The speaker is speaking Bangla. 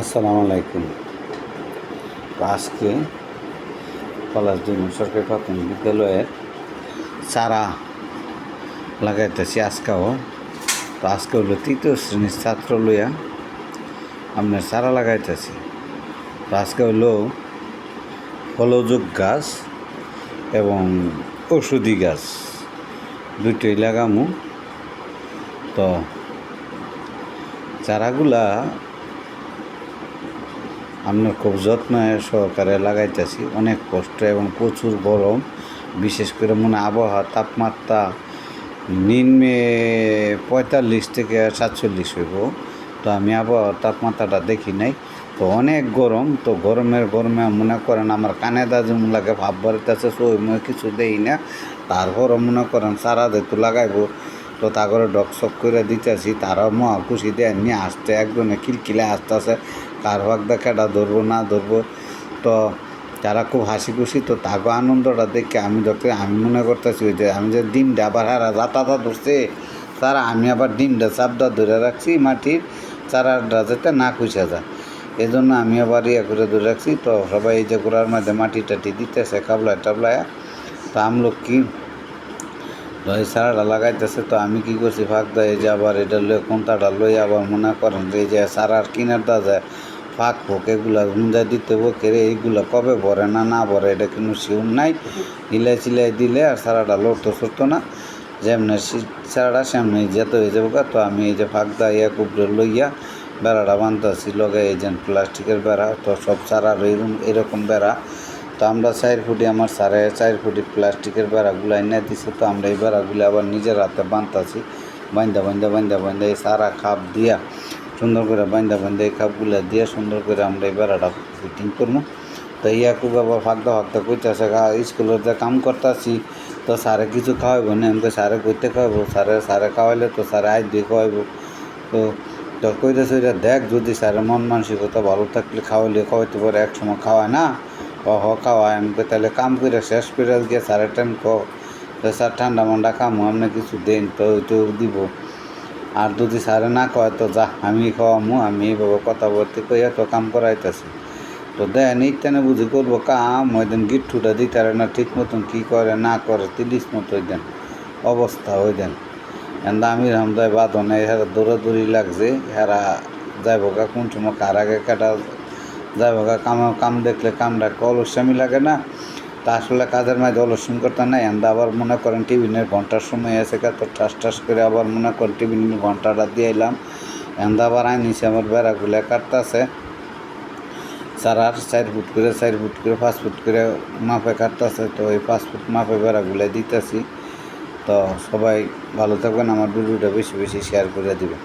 আসসালামু আলাইকুম। আজকে পলাশদিন সরকারি প্রাথমিক বিদ্যালয়ের চারা লাগাইতেছি আজকেও। তো আজকে হলো তৃতীয় শ্রেণির ছাত্র লইয়া আপনার চারা লাগাইতেছি। তো আজকে হলো ফলযোগ গাছ এবং ওষুধি গাছ দুটোই লাগামু। তো চারাগুলা আমরা খুব যত্ন সহকারে লাগাইতেছি। অনেক কষ্ট এবং প্রচুর গরম। বিশেষ করে মনে আবহাওয়া তাপমাত্রা নিম্নে পঁয়তাল্লিশ থেকে সাতচল্লিশ হইব। তো আমি আবহাওয়ার তাপমাত্রাটা দেখি নাই। তো অনেক গরম। তো গরমের গরমে মনে করেন আমার কানে দাজুম লাগে ভাব বাড়িতেছে, তো ওই মনে কিছু দেই না। তারপরও মনে করেন সারা যেহেতু লাগাইবো তো তা করে ডকশক করে দিতেছি, তারাও মহা খুশি দেয় নিয়ে আসতে একজনে কিলকিলে আসতেছে, কার ভাগ দেখাটা ধরবো, না ধরবো। তো তারা খুব হাসি খুশি, তো তাগো আনন্দটা দেখে আমি দেখতে আমি মনে করতেছি ওই যে, আমি যে ডিমটা আবার হারা যাতাতা ধরছে, তারা আমি আবার ডিমটা চাপটা ধরে রাখছি মাটির চারাটা যাতে না খুঁজে যায়। এই জন্য আমি আবার ইয়ে করে ধরে রাখছি। তো সবাই এই যে গোড়ার মধ্যে মাটি টাটি দিতেছে, কাবলায় টাবলায়, তো আমলোক কি এই সারাটা লাগাইতেছে তো, আমি কি করছি? ফাঁক দেয় যে আবার এটা লয়ে কোনটাটা লই আবার মনে করেন যে, এই যে সারার কিনারটা যায় ফাঁক ফোক, এগুলা মুঞ্জা দিতে কেড়ে এইগুলা কবে ভরে না না ভরে, এটা কোনো শিউন নাই। হিলাই চিলাই দিলে আর সারাটা লড়তো সরতো না। যেমনি সারাটা সেমনি যেতে হয়ে যাব তো আমি এই যে ফাঁক দা ইয়া কুবরে লইয়া বেড়াটা বানতেছি লগে এই যে প্লাস্টিকের বেড়া, তো সব এরকম এরকম বেড়া। তো আমরা চার ফুটি আমার সাড়ে চার ফুটি প্লাস্টিকের বেড়াগুলো এনে দিছে, তো আমরা এই বেড়াগুলো আবার নিজের হাতে বানতাছি। বান্ধা বান্ধা বান্ধা বান্ধা এই সারা খাপ দিয়া, সুন্দর করে বান্ধা বান্ধা এই খাপগুলো দিয়ে সুন্দর করে আমরা এই বেড়াটা ফিটিং করব তো ইয়াকুব আবার ফাঁকদা ফাঁকদা কইতেছে স্কুলের যে কাম করতেছি, তো স্যারে কিছু খাওয়াইব না? আমি স্যারে কইতে খাওয়াবো স্যারে স্যারে খাওয়াইলে তো স্যারে আজ দিয়ে খাওয়াইব। তো তো কইতেছে দেখ, যদি স্যারের মন মানসিকতা ভালো থাকলে খাওয়াইলে খাওয়াইতে পারে, এক সময় খাওয়ায় না? ও হ খাওয়ায় আমি তাহলে কাম করে শেষ করে গিয়ে স্যারের টাইম কো স্যার ঠান্ডা মান্ডা খামো আপনি কিছু দেন, তো ওইটাও দিব। আর যদি স্যারে না কয়, তো যা আমি খাওয়ামু, আমি এইভাবে কথা বলতে কইয়া তো কাম করাইতেছি। তো দেন ইত্যানে বুঝি করব, কাম, ওই দিন গিট্টুটা দিতে পারে না ঠিক মতন কী করে, না করে, তিরিশ মতো ওই দেন অবস্থা ওই দেন। এন্দা আমির হামদায় বাঁধনে হেরা দৌড়াদৌড়ি লাগছে হেরা যাইব গা কোন সময় কার আগে কাটা যাইব গা কাম কাম দেখলে কামটা অলস্যামি লাগে না। তা আসলে কাজের মাঝে অলস্যাম করতে নাই এন্দা আবার মনে করেন টিফিনের ঘণ্টার সময় এসে তো টাস টাস করে আবার মনে করেন টিফিনের ঘন্টাটা দিয়ে এলাম। এন্দা আবার আইনিছে, আমার বেড়াগুলো কাটতেছে। চারার চার ফুট করে, চার ফুট করে, পাঁচ ফুট করে মাপে কাটতেছে, তো এই পাঁচ ফুট মাপে বেড়াগুলো দিতেছি। তো সবাই ভালো থাকবেন, আমার ভিডিওটা বেশি বেশি শেয়ার করে দিবেন।